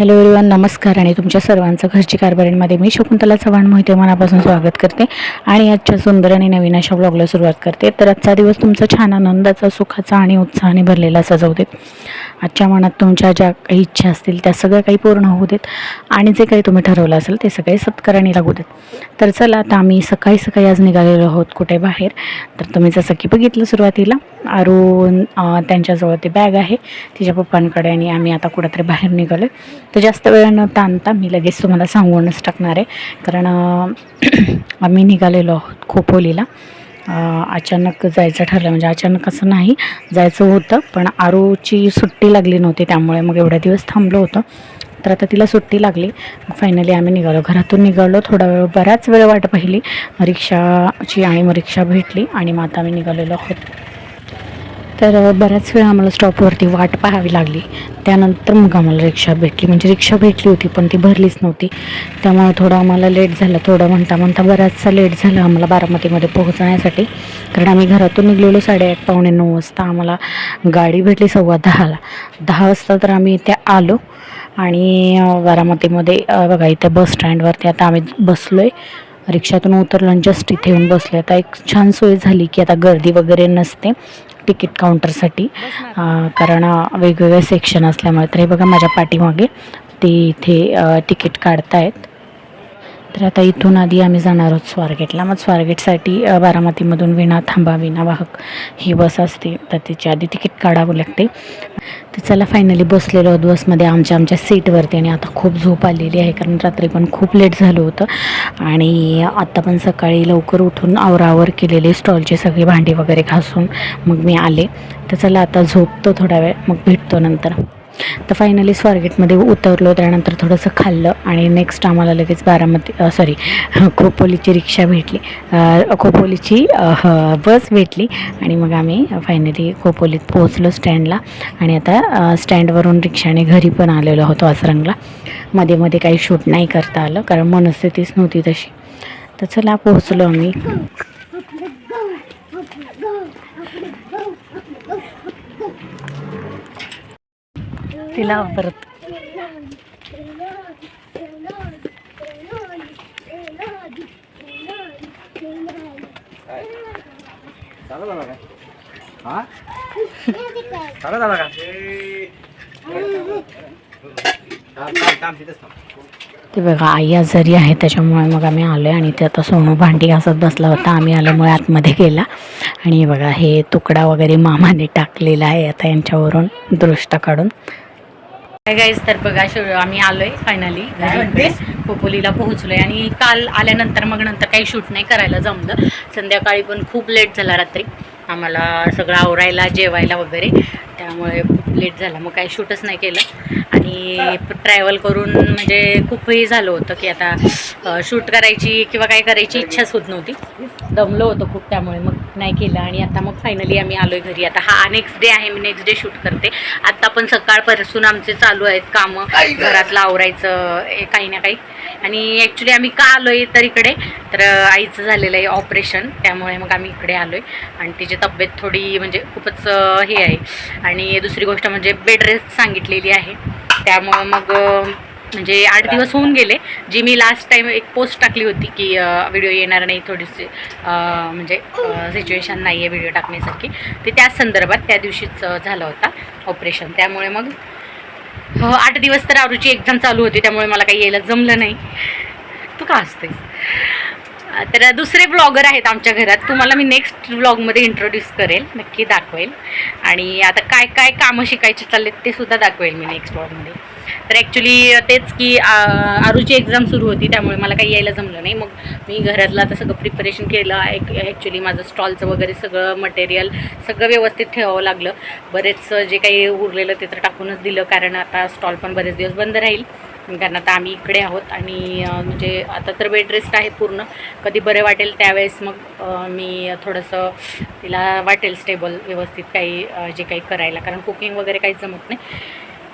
Hello everyone नमस्कार आणि तुमच्या सर्वांचं घरची कारभारीमध्ये मी शकुंतला चव्हाण मोहिते मनापासून स्वागत करते आणि आजच्या सुंदर आणि नवीन अशा ब्लॉगला सुरुवात करते. तर आजचा दिवस तुमचा छान आनंदाचा सुखाचा आणि उत्साहाने भरलेला सजवते. आजच्या मनात तुमच्या ज्या काही इच्छा असतील त्या सगळ्या काही पूर्ण होऊ देत. आणि जे काही तुम्ही ठरवलं असेल ते सगळे सत्काराने लागू देत. तर चला आता आम्ही सकाळी सकाळी आज निघालेलो आहोत कुठे बाहेर. तर तुम्ही जसं की बघितलं सुरुवातीला अरुण त्यांच्याजवळ ते बॅग आहे तिच्या पप्पांकडे आणि आम्ही आता कुठंतरी बाहेर निघालो तर जास्त वेळ न ताणता मी लगेच तुम्हाला सांगूनच टाकणार आहे. कारण आम्ही निघालेलो आहोत खोपोलीला. अचानक जायचं ठरलं. म्हणजे अचानक असं नाही जायचं होतं पण आरूची सुट्टी लागली नव्हती त्यामुळे मग एवढ्या दिवस थांबलो होतो. तर आता तिला सुट्टी लागली. फायनली आम्ही निघालो. घरातून निघालो. थोडा वेळ बराच वेळ वाट पाहिली. रिक्षाची आणि मग रिक्षा भेटली आणि मग आता आम्ही निघालेलो आहोत. तर बऱ्याच वेळा आम्हाला स्टॉपवरती वाट पाहावी लागली. त्यानंतर मग आम्हाला रिक्षा भेटली. म्हणजे रिक्षा भेटली होती पण ती भरलीच नव्हती. त्यामुळे थोडं आम्हाला लेट झालं. थोडं म्हणता म्हणता बराचसा लेट झाला आम्हाला बारामतीमध्ये पोहोचण्यासाठी. कारण आम्ही घरातून निघलेलो साडेआठ पावणे नऊ वाजता. आम्हाला गाडी भेटली सव्वा दहाला. दहा वाजता तर आम्ही इथे आलो आणि बारामतीमध्ये बघा इथे बस स्टँडवरती आता आम्ही बसलो आहे रिक्षातून उतरलो आणि जस्ट इथे येऊन बसले आता एक छान सोय झाली की आता गर्दी वगैरे नसते. तिकीट काउंटरसाठी कारण वेगवेगळे सेक्शन असल्यामुळे. तर हे बघा माझ्या पाठीमागे ते इथे तिकीट काढतायत. तर आता इथून आधी आम्ही जाणार आहोत स्वारगेटला. मग स्वारगेटसाठी बारामतीमधून विणा थांबा विणा वाहक ही बस असते. तर तिच्या आधी तिकीट काढावं लागते. तर चला फायनली बसलेलो आहोत बसमध्ये. आमच्या आमच्या सीटवरती आणि आता खूप झोप आलेली आहे कारण रात्री पण खूप लेट झालं होतं. आणि आत्ता पण सकाळी लवकर उठून आवरावर केलेले स्टॉलचे सगळे भांडी वगैरे घासून मग मी आले. तर चला आता झोपतो थोडा वेळ. मग भेटतो नंतर. तर फायनली स्वारगेटमध्ये उतरलो. त्यानंतर थोडंसं खाल्लं आणि नेक्स्ट आम्हाला लगेच बारामती सॉरी खोपोलीची रिक्षा भेटली. खोपोलीची ह, बस भेटली आणि मग आम्ही फायनली खोपोलीत पोहोचलो स्टँडला आणि आता स्टँडवरून रिक्षाने घरी पण आलेलो होतो आसरंगला मध्ये मध्ये काही शूट नाही करता आलं कारण मनस्थितीच नव्हती तशी. तर चला पोहोचलो आम्ही. तिला परत ते बघा आई आजारी आहे त्याच्यामुळे मग आम्ही आलो आहे आणि ते आता सोनू भांडी घासत बसला होता. आम्ही आल्यामुळे आतमध्ये गेला. आणि बघा हे तुकडा वगैरे मामाने टाकलेला आहे आता यांच्यावरून दृष्ट काढून. गाईज तर बघा आम्ही आलोय फायनली खोपोलीला पोहोचलोय आणि काल आल्यानंतर मग नंतर काही शूट नाही करायला जमलं. संध्याकाळी पण खूप लेट झाला रात्री. आम्हाला सगळं आवरायला जेवायला वगैरे. त्यामुळे खूप लेट झाला. मग काही शूटच नाही केलं. आणि ट्रॅव्हल करून म्हणजे खूप हे झालं होतं की आता शूट करायची किंवा काय करायची इच्छाच होत नव्हती. दमलो होतो खूप त्यामुळे. मग नाही केलं आणि आता मग फायनली आम्ही आलोय घरी. आता हा नेक्स्ट डे आहे. मी नेक्स्ट डे शूट करते. आता पण सकाळपासून आमचे चालू आहेत कामं. घरातलं आवरायचं काही ना काही. आणि ॲक्च्युली आम्ही का आलोय तर इकडे? तर आईचं झालेलं आहे ऑपरेशन त्यामुळे मग आम्ही इकडे आलोय. आणि तिची तब्येत थोडी म्हणजे खूपच हे आहे. आणि दुसरी गोष्ट म्हणजे बेड रेस्ट सांगितलेली आहे. त्यामुळं मग म्हणजे आठ दिवस होऊन गेले जी मी लास्ट टाइम एक पोस्ट टाकली होती की व्हिडिओ येणार नाही थोडीशी म्हणजे सिच्युएशन नाही आहे व्हिडिओ टाकण्यासारखी. ते त्याच संदर्भात त्या दिवशीच झालं होता ऑपरेशन त्यामुळे मग हो आठ दिवस तर आरूची एक्झाम चालू होती त्यामुळे मला काही यायला जमलं नाही. तू का असतेस तर दुसरे ब्लॉगर आहेत आमच्या घरात. तुम्हाला मी नेक्स्ट ब्लॉगमध्ये इंट्रोड्यूस करेल नक्की दाखवेल. आणि आता काय काय कामं शिकायचे चाललेत ते सुद्धा दाखवेल मी नेक्स्ट ब्लॉगमध्ये तर ॲक्च्युली तेच की आ, आरूची एक्झाम सुरू होती त्यामुळे मला काही यायला जमलं नाही. मग मी घरातलं आता सगळं प्रिपरेशन केलं एक ॲक्च्युली माझं स्टॉलचं वगैरे सगळं मटेरियल सगळं व्यवस्थित ठेवावं लागलं. बरेच जे काही उरलेलं ते तर टाकूनच दिलं कारण आता स्टॉल पण बरेच दिवस बंद राहील. कारण आता आम्ही इकडे आहोत आणि म्हणजे आता तर बेड रेस्ट आहे पूर्ण. कधी बरे वाटेल त्यावेळेस मग मी थोडंसं तिला वाटेल स्टेबल व्यवस्थित काही जे काही करायला. कारण कुकिंग वगैरे काहीच जमत नाही.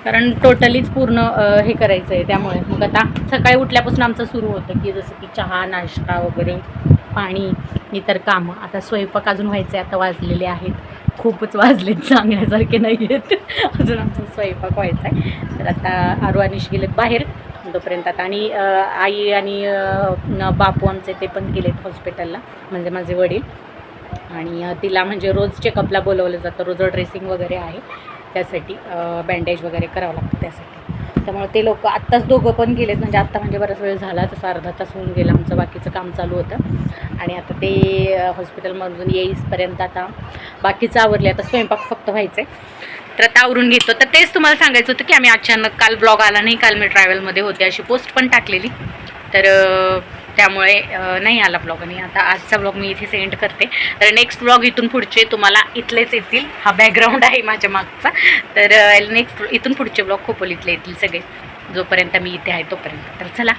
कारण टोटलीच पूर्ण हे करायचं आहे त्यामुळे. मग आता सकाळी उठल्यापासून आमचं सुरू होतं की जसं की चहा नाश्ता वगैरे पाणी इतर कामं. आता स्वयंपाक अजून व्हायचं आहे आता वाजलेले आहेत. खूपच वाजलेत सांगण्यासारखे नाही आहेत अजून आमचा स्वयंपाक व्हायचा आहे तर आता आरू अनिश गेलेत बाहेर. तोपर्यंत आता आणि आई आणि बापू आमचे ते पण गेलेत हॉस्पिटलला म्हणजे माझे वडील. आणि तिला म्हणजे रोज चेकअपला बोलवलं जातं. रोज ड्रेसिंग वगैरे आहे. त्यासाठी बँडेज वगैरे करावं लागतं त्यासाठी. त्यामुळे ते लोक आत्ताच दोघं पण गेलेत म्हणजे आत्ता म्हणजे बराच वेळ झाला तसं अर्धा तास होऊन गेला आमचं बाकीचं काम चालू होतं. आणि आता ते हॉस्पिटलमधून येईसपर्यंत आता बाकीचं आवरले आता स्वयंपाक फक्त व्हायचं आहे तर आता आवरून घेतो. तर तेच तुम्हाला सांगायचं होतं की आम्ही अचानक काल ब्लॉग आला नाही काल मी ट्रॅव्हलमध्ये होते अशी पोस्ट पण टाकलेली. तर त्यामुळे नाही आला ब्लॉग आणि आता आजचा ब्लॉग मी इथे सेंड करते. तर नेक्स्ट ब्लॉग इथून पुढचे तुम्हाला इथलेच येतील. हा बॅकग्राऊंड आहे माझ्या मागचा. तर नेक्स्ट इथून पुढचे ब्लॉग खोपोलीतले येतील सगळे. जोपर्यंत मी इथे आहे तोपर्यंत. तर चला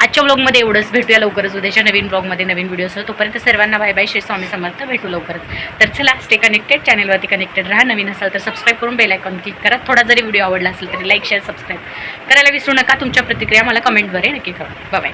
आजच्या ब्लॉगमध्ये एवढंच. भेटूया लवकरच. उद्याच्या नवीन ब्लॉगमध्ये नवीन व्हिडिओसह तोपर्यंत सर्वांना बाय बाय श्री स्वामी समर्थ. भेटू लवकरच. तर चला स्टे कनेक्टेड चॅनलवरती कनेक्टेड राहा. नवीन असाल तर सबस्क्राईब करून बेल आयकॉन क्लिक करा. थोडा जरी व्हिडिओ आवडला असेल तरी लाईक शेअर सबस्क्राईब करायला विसरू नका. तुमच्या प्रतिक्रिया मला कमेंटद्वारे नक्की करा बाय